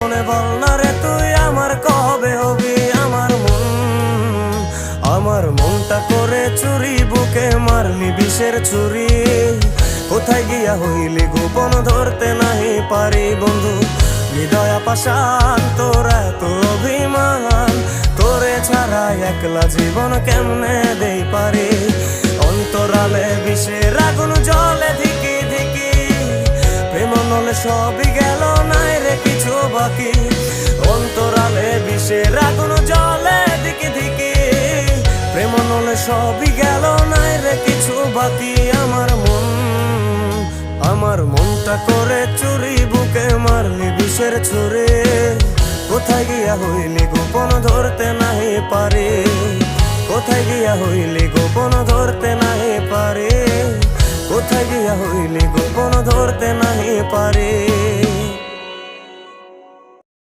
মনে বল না রে তুই আমার কবে হবি? আমার মন, আমার মনটা করে চুরি, বুকে মারলি বিষের চুরি কোথায় গিয়া হইলি গোপন ধরতে নাহি পারি বন্ধু? হৃদয়া পাশান তোর এত অভিমান। তোরে ছাড়া একলা জীবন কেমনে দেই পারি? অন্তরালে বিষের আগুন, জলে ধিকি ধিকি। প্রেম নলে সবই গেল রে কিছু বাকি। অন্তরালে বিষের আগুন জলে দিকে দিকে প্রেম নলে সবই গেল, নাই রে কিছু বাকি। আমার মন, আমার মনটা করে চুরি, বুকে মারলি বিষের ছুরে। কোথায় গিয়া হইলি গোপন ধরতে নাহি পারে। কোথায় গিয়া হইলি গোপন ধরতে নাহি পারে। কোথায় গিয়া হইলি গোপন ধরতে নাহি পারে।